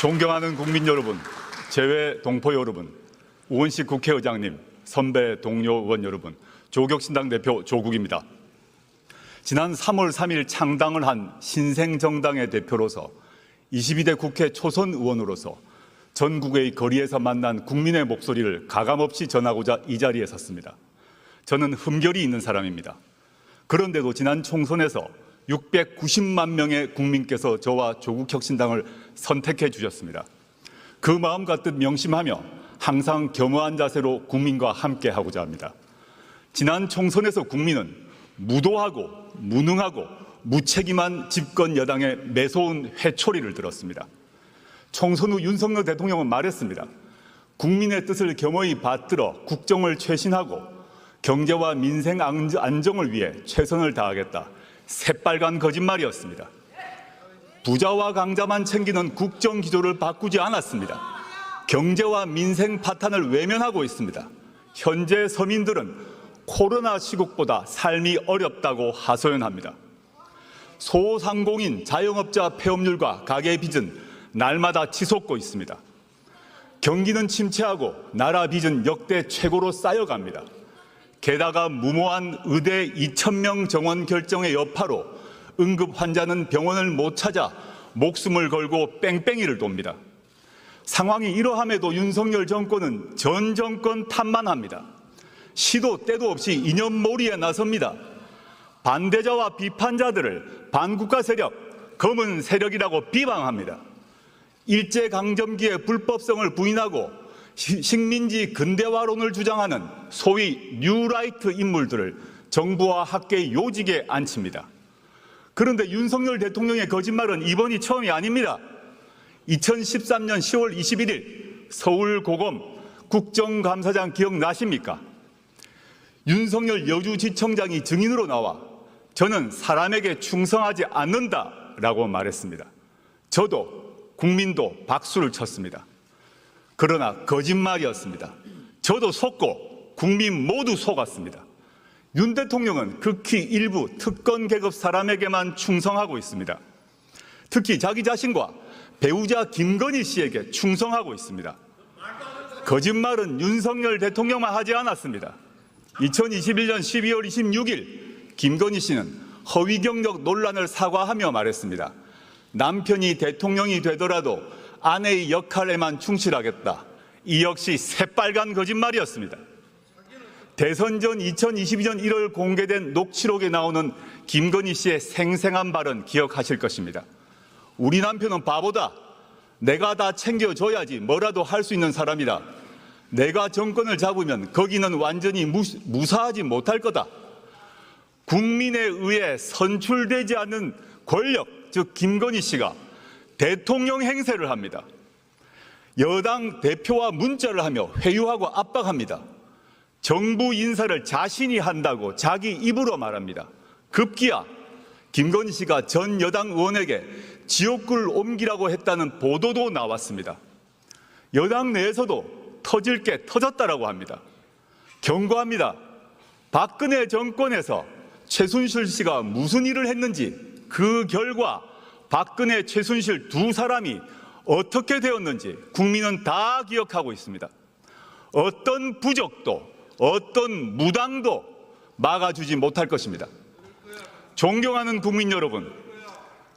존경하는 국민 여러분, 재외 동포 여러분, 우원식 국회의장님, 선배 동료 의원 여러분, 조국신당 대표 조국입니다. 지난 3월 3일 창당을 한 신생정당의 대표로서 22대 국회 초선 의원으로서 전국의 거리에서 만난 국민의 목소리를 가감없이 전하고자 이 자리에 섰습니다. 저는 흠결이 있는 사람입니다. 그런데도 지난 총선에서 690만 명의 국민께서 저와 조국혁신당을 선택해 주셨습니다. 그 마음과 뜻 명심하며 항상 겸허한 자세로 국민과 함께 하고자 합니다. 지난 총선에서 국민은 무도하고 무능하고 무책임한 집권 여당의 매서운 회초리를 들었습니다. 총선 후 윤석열 대통령은 말했습니다. 국민의 뜻을 겸허히 받들어 국정을 최신하고 경제와 민생 안정을 위해 최선을 다하겠다. 새빨간 거짓말이었습니다. 부자와 강자만 챙기는 국정 기조를 바꾸지 않았습니다. 경제와 민생 파탄을 외면하고 있습니다. 현재 서민들은 코로나 시국보다 삶이 어렵다고 하소연합니다. 소상공인 자영업자 폐업률과 가계 빚은 날마다 치솟고 있습니다. 경기는 침체하고 나라 빚은 역대 최고로 쌓여갑니다. 게다가 무모한 의대 2천명 정원 결정의 여파로 응급 환자는 병원을 못 찾아 목숨을 걸고 뺑뺑이를 돕니다. 상황이 이러함에도 윤석열 정권은 전 정권 탓만 합니다. 시도 때도 없이 이념몰이에 나섭니다. 반대자와 비판자들을 반국가 세력, 검은 세력이라고 비방합니다. 일제강점기의 불법성을 부인하고 식민지 근대화론을 주장하는 소위 뉴라이트 인물들을 정부와 학계 요직에 앉힙니다. 그런데 윤석열 대통령의 거짓말은 이번이 처음이 아닙니다. 2013년 10월 21일 서울고검 국정감사장 기억나십니까? 윤석열 여주지청장이 증인으로 나와 저는 사람에게 충성하지 않는다라고 말했습니다. 저도 국민도 박수를 쳤습니다. 그러나 거짓말이었습니다. 저도 속고 국민 모두 속았습니다. 윤 대통령은 극히 일부 특권 계급 사람에게만 충성하고 있습니다. 특히 자기 자신과 배우자 김건희 씨에게 충성하고 있습니다. 거짓말은 윤석열 대통령만 하지 않았습니다. 2021년 12월 26일 김건희 씨는 허위 경력 논란을 사과하며 말했습니다. 남편이 대통령이 되더라도 아내의 역할에만 충실하겠다. 이 역시 새빨간 거짓말이었습니다. 대선 전 2022년 1월 공개된 녹취록에 나오는 김건희 씨의 생생한 발언 기억하실 것입니다. 우리 남편은 바보다. 내가 다 챙겨줘야지 뭐라도 할 수 있는 사람이다. 내가 정권을 잡으면 거기는 완전히 무사하지 못할 거다. 국민에 의해 선출되지 않은 권력, 즉 김건희 씨가 대통령 행세를 합니다. 여당 대표와 문자를 하며 회유하고 압박합니다. 정부 인사를 자신이 한다고 자기 입으로 말합니다. 급기야 김건희 씨가 전 여당 의원에게 지옥을 옮기라고 했다는 보도도 나왔습니다. 여당 내에서도 터질 게 터졌다라고 합니다. 경고합니다. 박근혜 정권에서 최순실 씨가 무슨 일을 했는지 그 결과 박근혜, 최순실 두 사람이 어떻게 되었는지 국민은 다 기억하고 있습니다. 어떤 부적도 어떤 무당도 막아주지 못할 것입니다. 존경하는 국민 여러분,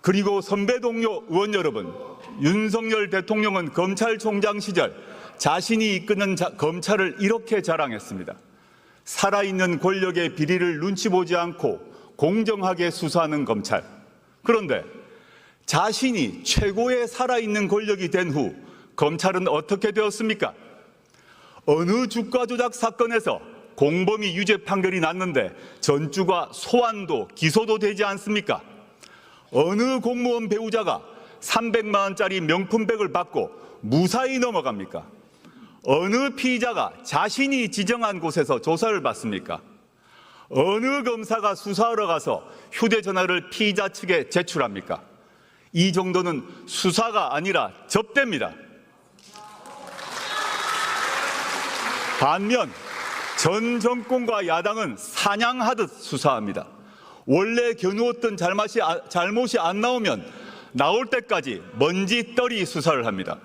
그리고 선배 동료 의원 여러분, 윤석열 대통령은 검찰총장 시절 자신이 이끄는 자, 검찰을 이렇게 자랑했습니다. 살아있는 권력의 비리를 눈치 보지 않고 공정하게 수사하는 검찰. 그런데 자신이 최고의 살아있는 권력이 된 후 검찰은 어떻게 되었습니까? 어느 주가 조작 사건에서 공범이 유죄 판결이 났는데 전주가 소환도 기소도 되지 않습니까? 어느 공무원 배우자가 300만 원짜리 명품백을 받고 무사히 넘어갑니까? 어느 피의자가 자신이 지정한 곳에서 조사를 받습니까? 어느 검사가 수사하러 가서 휴대전화를 피의자 측에 제출합니까? 이 정도는 수사가 아니라 접대입니다. 반면 전 정권과 야당은 사냥하듯 수사합니다. 원래 겨누었던 잘못이, 아, 잘못이 안 나오면 나올 때까지 먼지 떨이 수사를 합니다.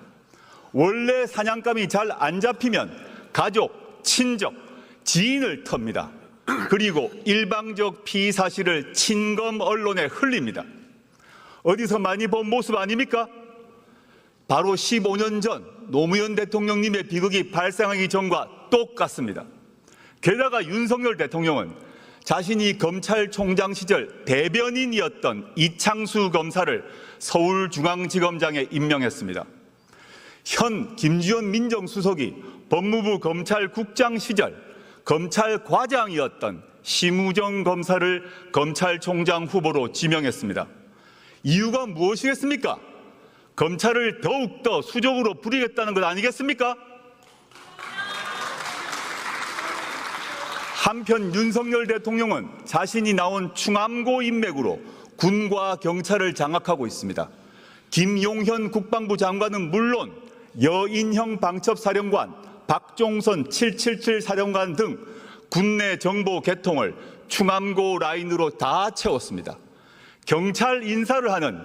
원래 사냥감이 잘 안 잡히면 가족, 친족, 지인을 텁니다. 그리고 일방적 피의 사실을 친검 언론에 흘립니다. 어디서 많이 본 모습 아닙니까? 바로 15년 전 노무현 대통령님의 비극이 발생하기 전과 똑같습니다. 게다가 윤석열 대통령은 자신이 검찰총장 시절 대변인이었던 이창수 검사를 서울중앙지검장에 임명했습니다. 현 김주현 민정수석이 법무부 검찰국장 시절 검찰과장이었던 심우정 검사를 검찰총장 후보로 지명했습니다. 이유가 무엇이겠습니까? 검찰을 더욱더 수적으로 부리겠다는 것 아니겠습니까? 한편 윤석열 대통령은 자신이 나온 충암고 인맥으로 군과 경찰을 장악하고 있습니다. 김용현 국방부 장관은 물론 여인형 방첩사령관, 박종선 777 사령관 등 국내 정보 개통을 충암고 라인으로 다 채웠습니다. 경찰 인사를 하는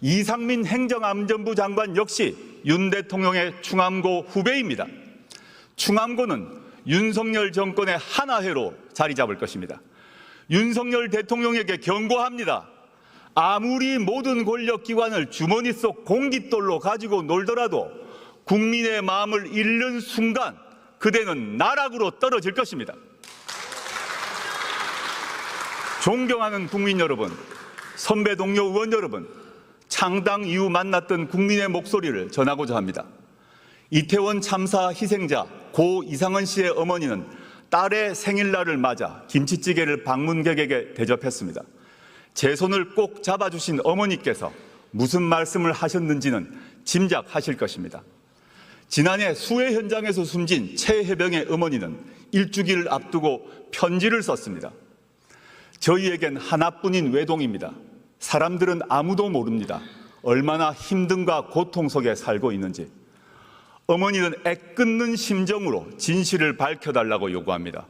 이상민 행정안전부 장관 역시 윤 대통령의 충암고 후배입니다. 충암고는 윤석열 정권의 하나회로 자리 잡을 것입니다. 윤석열 대통령에게 경고합니다. 아무리 모든 권력기관을 주머니 속 공깃돌로 가지고 놀더라도 국민의 마음을 잃는 순간 그대는 나락으로 떨어질 것입니다. 존경하는 국민 여러분, 선배 동료 의원 여러분, 창당 이후 만났던 국민의 목소리를 전하고자 합니다. 이태원 참사 희생자 고 이상은 씨의 어머니는 딸의 생일날을 맞아 김치찌개를 방문객에게 대접했습니다. 제 손을 꼭 잡아주신 어머니께서 무슨 말씀을 하셨는지는 짐작하실 것입니다. 지난해 수해 현장에서 숨진 최혜병의 어머니는 일주기를 앞두고 편지를 썼습니다. 저희에겐 하나뿐인 외동입니다. 사람들은 아무도 모릅니다. 얼마나 힘든가 고통 속에 살고 있는지. 어머니는 애끓는 심정으로 진실을 밝혀달라고 요구합니다.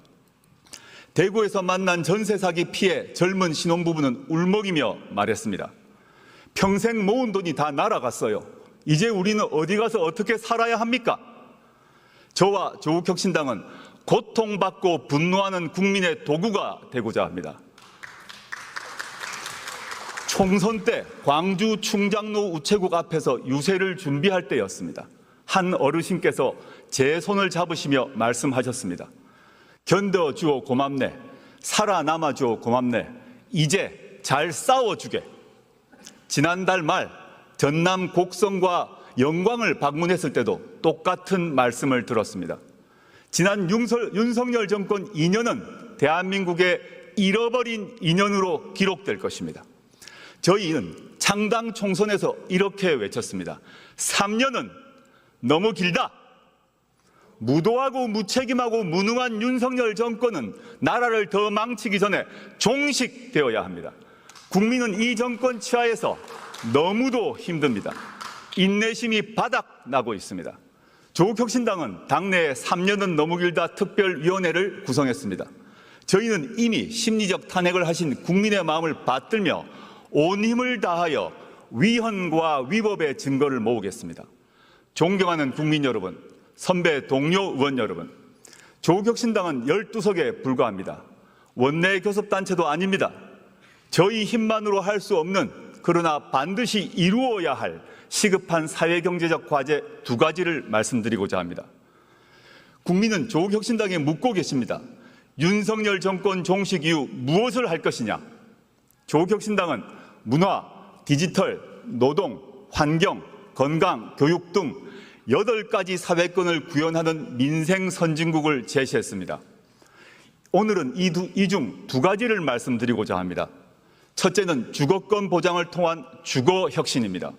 대구에서 만난 전세 사기 피해 젊은 신혼부부는 울먹이며 말했습니다. 평생 모은 돈이 다 날아갔어요. 이제 우리는 어디 가서 어떻게 살아야 합니까? 저와 조국혁신당은 고통받고 분노하는 국민의 도구가 되고자 합니다. 총선 때 광주 충장로 우체국 앞에서 유세를 준비할 때였습니다. 한 어르신께서 제 손을 잡으시며 말씀하셨습니다. 견뎌 주어 고맙네. 살아남아 주어 고맙네. 이제 잘 싸워 주게. 지난달 말 전남 곡성과 영광을 방문했을 때도 똑같은 말씀을 들었습니다. 지난 윤설, 윤석열 정권 2년은 대한민국의 잃어버린 2년으로 기록될 것입니다. 저희는 창당 총선에서 이렇게 외쳤습니다. 3년은 너무 길다. 무도하고 무책임하고 무능한 윤석열 정권은 나라를 더 망치기 전에 종식되어야 합니다. 국민은 이 정권 치하에서 너무도 힘듭니다. 인내심이 바닥나고 있습니다. 조국혁신당은 당내에 3년은 너무 길다 특별위원회를 구성했습니다. 저희는 이미 심리적 탄핵을 하신 국민의 마음을 받들며 온 힘을 다하여 위헌과 위법의 증거를 모으겠습니다. 존경하는 국민 여러분, 선배 동료 의원 여러분, 조국혁신당은 12석에 불과합니다. 원내 교섭단체도 아닙니다. 저희 힘만으로 할 수 없는 그러나 반드시 이루어야 할 시급한 사회경제적 과제 두 가지를 말씀드리고자 합니다. 국민은 조국혁신당에 묻고 계십니다. 윤석열 정권 종식 이후 무엇을 할 것이냐? 조국혁신당은 문화, 디지털, 노동, 환경, 건강, 교육 등 여덟 가지 사회권을 구현하는 민생 선진국을 제시했습니다. 오늘은 이 중 두 가지를 말씀드리고자 합니다. 첫째는 주거권 보장을 통한 주거 혁신입니다.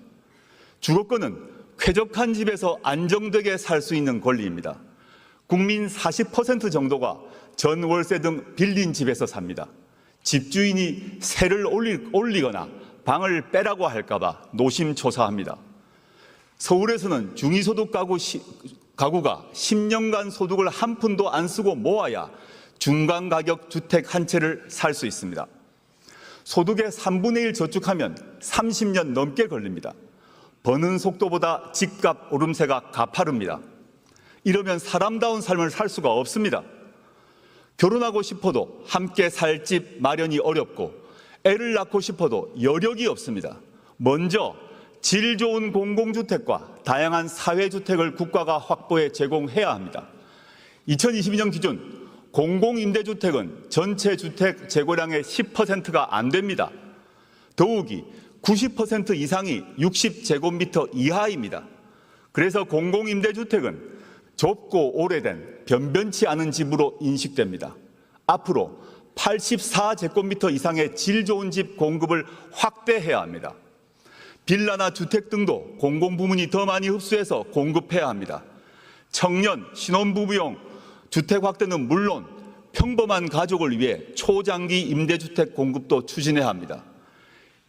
주거권은 쾌적한 집에서 안정되게 살 수 있는 권리입니다. 국민 40% 정도가 전월세 등 빌린 집에서 삽니다. 집주인이 세를 올리, 거나 방을 빼라고 할까봐 노심초사합니다. 서울에서는 중위소득 가구 시, 가구가 10년간 소득을 한 푼도 안 쓰고 모아야 중간 가격 주택 한 채를 살 수 있습니다. 소득의 3분의 1 저축하면 30년 넘게 걸립니다. 버는 속도보다 집값 오름세가 가파릅니다. 이러면 사람다운 삶을 살 수가 없습니다. 결혼하고 싶어도 함께 살 집 마련이 어렵고 애를 낳고 싶어도 여력이 없습니다. 먼저 질 좋은 공공주택과 다양한 사회주택을 국가가 확보해 제공해야 합니다. 2022년 기준 공공임대주택은 전체 주택 재고량의 10%가 안 됩니다. 더욱이 90% 이상이 60제곱미터 이하입니다. 그래서 공공임대주택은 좁고 오래된 변변치 않은 집으로 인식됩니다. 앞으로 84제곱미터 이상의 질 좋은 집 공급을 확대해야 합니다. 빌라나 주택 등도 공공부문이 더 많이 흡수해서 공급해야 합니다. 청년, 신혼부부용 주택 확대는 물론 평범한 가족을 위해 초장기 임대주택 공급도 추진해야 합니다.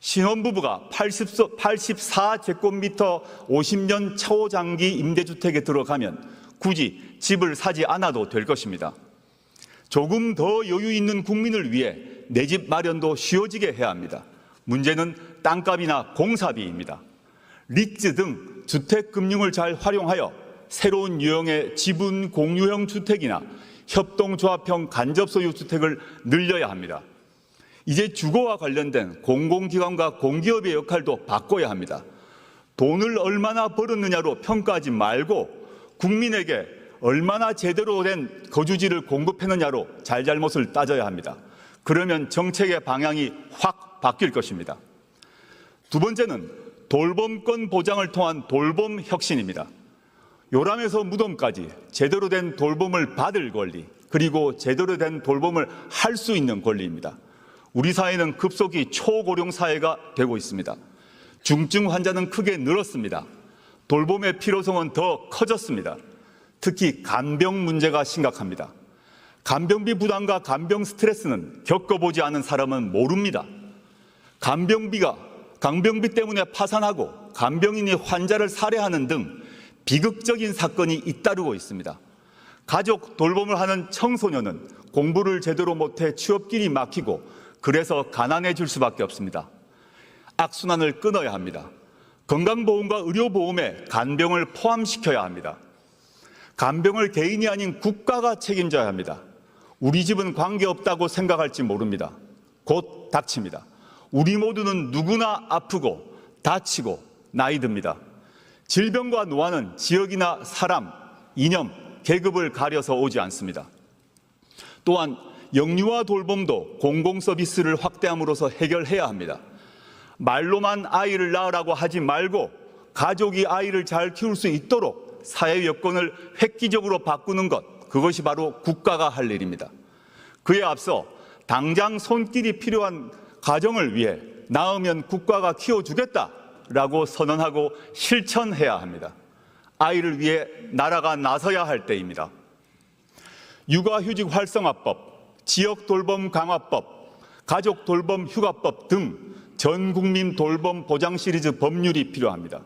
신혼부부가 80, 84제곱미터 50년 초장기 임대주택에 들어가면 굳이 집을 사지 않아도 될 것입니다. 조금 더 여유 있는 국민을 위해 내 집 마련도 쉬워지게 해야 합니다. 문제는 땅값이나 공사비입니다. 리츠 등 주택금융을 잘 활용하여 새로운 유형의 지분 공유형 주택이나 협동조합형 간접소유 주택을 늘려야 합니다. 이제 주거와 관련된 공공기관과 공기업의 역할도 바꿔야 합니다. 돈을 얼마나 벌었느냐로 평가하지 말고 국민에게 얼마나 제대로 된 거주지를 공급했느냐로 잘잘못을 따져야 합니다. 그러면 정책의 방향이 확 바뀔 것입니다. 두 번째는 돌봄권 보장을 통한 돌봄 혁신입니다. 요람에서 무덤까지 제대로 된 돌봄을 받을 권리, 그리고 제대로 된 돌봄을 할 수 있는 권리입니다. 우리 사회는 급속히 초고령 사회가 되고 있습니다. 중증 환자는 크게 늘었습니다. 돌봄의 필요성은 더 커졌습니다. 특히 간병 문제가 심각합니다. 간병비 부담과 간병 스트레스는 겪어보지 않은 사람은 모릅니다. 간병비가 간병비 때문에 파산하고 간병인이 환자를 살해하는 등 비극적인 사건이 잇따르고 있습니다. 가족 돌봄을 하는 청소년은 공부를 제대로 못해 취업길이 막히고 그래서 가난해질 수밖에 없습니다. 악순환을 끊어야 합니다. 건강보험과 의료보험에 간병을 포함시켜야 합니다. 간병을 개인이 아닌 국가가 책임져야 합니다. 우리 집은 관계없다고 생각할지 모릅니다. 곧 닥칩니다. 우리 모두는 누구나 아프고 다치고 나이 듭니다. 질병과 노화는 지역이나 사람, 이념, 계급을 가려서 오지 않습니다. 또한 영유아 돌봄도 공공 서비스를 확대함으로써 해결해야 합니다. 말로만 아이를 낳으라고 하지 말고 가족이 아이를 잘 키울 수 있도록 사회 여건을 획기적으로 바꾸는 것, 그것이 바로 국가가 할 일입니다. 그에 앞서 당장 손길이 필요한 가정을 위해 낳으면 국가가 키워주겠다라고 선언하고 실천해야 합니다. 아이를 위해 나라가 나서야 할 때입니다. 육아휴직 활성화법, 지역 돌봄 강화법, 가족 돌봄 휴가법 등 전 국민 돌봄 보장 시리즈 법률이 필요합니다.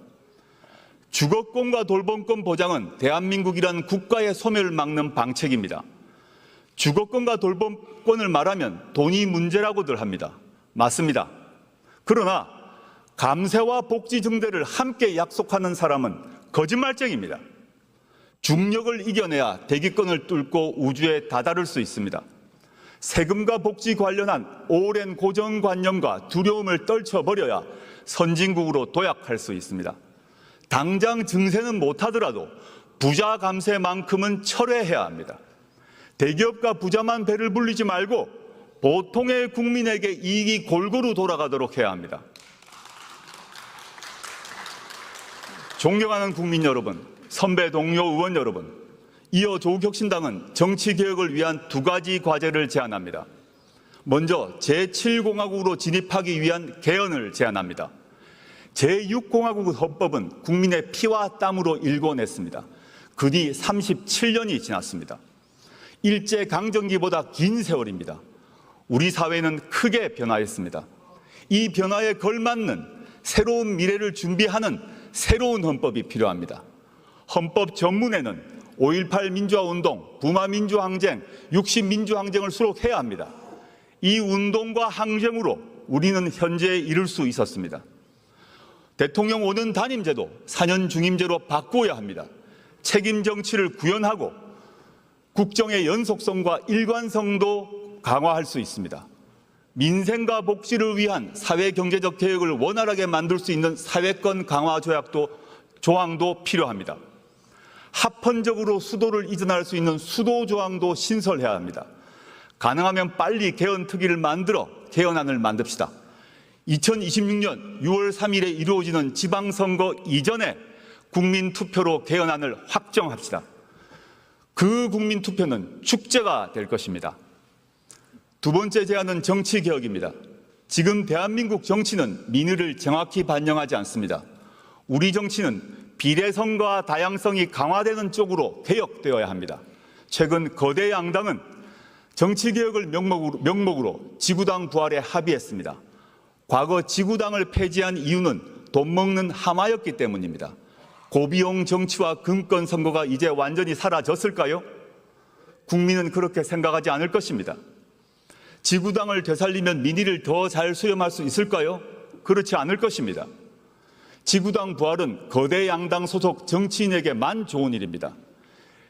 주거권과 돌봄권 보장은 대한민국이란 국가의 소멸을 막는 방책입니다. 주거권과 돌봄권을 말하면 돈이 문제라고들 합니다. 맞습니다. 그러나 감세와 복지 증대를 함께 약속하는 사람은 거짓말쟁입니다. 중력을 이겨내야 대기권을 뚫고 우주에 다다를 수 있습니다. 세금과 복지 관련한 오랜 고정관념과 두려움을 떨쳐버려야 선진국으로 도약할 수 있습니다. 당장 증세는 못하더라도 부자 감세만큼은 철회해야 합니다. 대기업과 부자만 배를 불리지 말고 보통의 국민에게 이익이 골고루 돌아가도록 해야 합니다. 존경하는 국민 여러분, 선배 동료 의원 여러분, 이어 조국혁신당은 정치개혁을 위한 두 가지 과제를 제안합니다. 먼저 제7공화국으로 진입하기 위한 개헌을 제안합니다. 제6공화국 헌법은 국민의 피와 땀으로 일궈냈습니다. 그 뒤 37년이 지났습니다. 일제 강점기보다 긴 세월입니다. 우리 사회는 크게 변화했습니다. 이 변화에 걸맞는 새로운 미래를 준비하는 새로운 헌법이 필요합니다. 헌법 전문에는 5.18 민주화운동, 부마민주항쟁, 60민주항쟁을 수록해야 합니다. 이 운동과 항쟁으로 우리는 현재에 이를 수 있었습니다. 대통령 5년 단임제도 4년 중임제로 바꾸어야 합니다. 책임 정치를 구현하고 국정의 연속성과 일관성도 강화할 수 있습니다. 민생과 복지를 위한 사회 경제적 개혁을 원활하게 만들 수 있는 사회권 강화 조약도 조항도 필요합니다. 합헌적으로 수도를 이전할 수 있는 수도 조항도 신설해야 합니다. 가능하면 빨리 개헌 특위를 만들어 개헌안을 만듭시다. 2026년 6월 3일에 이루어지는 지방선거 이전에 국민 투표로 개헌안을 확정합시다. 그 국민 투표는 축제가 될 것입니다. 두 번째 제안은 정치 개혁입니다. 지금 대한민국 정치는 민의를 정확히 반영하지 않습니다. 우리 정치는 비례성과 다양성이 강화되는 쪽으로 개혁되어야 합니다. 최근 거대 양당은 정치 개혁을 명목으로, 명목으로 지구당 부활에 합의했습니다. 과거 지구당을 폐지한 이유는 돈 먹는 하마였기 때문입니다. 고비용 정치와 금권 선거가 이제 완전히 사라졌을까요? 국민은 그렇게 생각하지 않을 것입니다. 지구당을 되살리면 민의를 더 잘 수렴할 수 있을까요? 그렇지 않을 것입니다. 지구당 부활은 거대 양당 소속 정치인에게만 좋은 일입니다.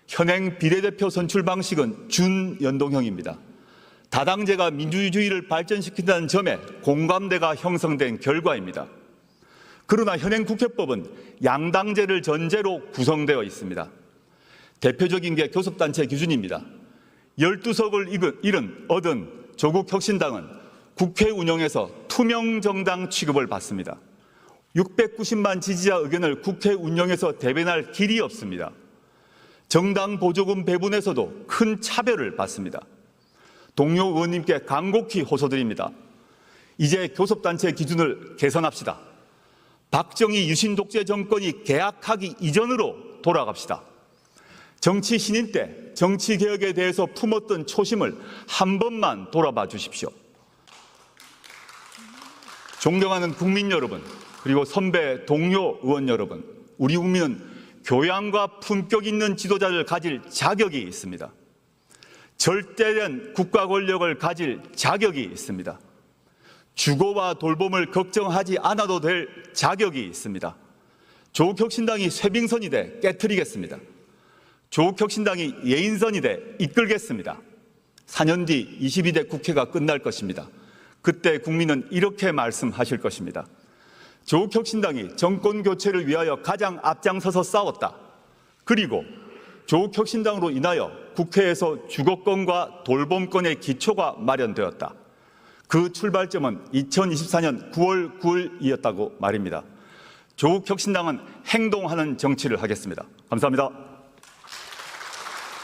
현행 비례대표 선출 방식은 준연동형입니다. 다당제가 민주주의를 발전시킨다는 점에 공감대가 형성된 결과입니다. 그러나 현행 국회법은 양당제를 전제로 구성되어 있습니다. 대표적인 게 교섭단체 기준입니다. 12석을 잃은 얻은 조국 혁신당은 국회 운영에서 투명 정당 취급을 받습니다. 690만 지지자 의견을 국회 운영에서 대변할 길이 없습니다. 정당 보조금 배분에서도 큰 차별을 받습니다. 동료 의원님께 간곡히 호소드립니다. 이제 교섭단체 기준을 개선합시다. 박정희 유신 독재 정권이 개학하기 이전으로 돌아갑시다. 정치 신인 때 정치 개혁에 대해서 품었던 초심을 한 번만 돌아봐 주십시오. 존경하는 국민 여러분, 그리고 선배 동료 의원 여러분, 우리 국민은 교양과 품격 있는 지도자를 가질 자격이 있습니다. 절대된 국가 권력을 가질 자격이 있습니다. 주거와 돌봄을 걱정하지 않아도 될 자격이 있습니다. 조국혁신당이 쇄빙선이 돼 깨뜨리겠습니다. 조국혁신당이 예인선이 돼 이끌겠습니다. 4년 뒤 22대 국회가 끝날 것입니다. 그때 국민은 이렇게 말씀하실 것입니다. 조국혁신당이 정권 교체를 위하여 가장 앞장서서 싸웠다. 그리고 조국혁신당으로 인하여 국회에서 주거권과 돌봄권의 기초가 마련되었다. 그 출발점은 2024년 9월 9일이었다고 말입니다. 조국혁신당은 행동하는 정치를 하겠습니다. 감사합니다.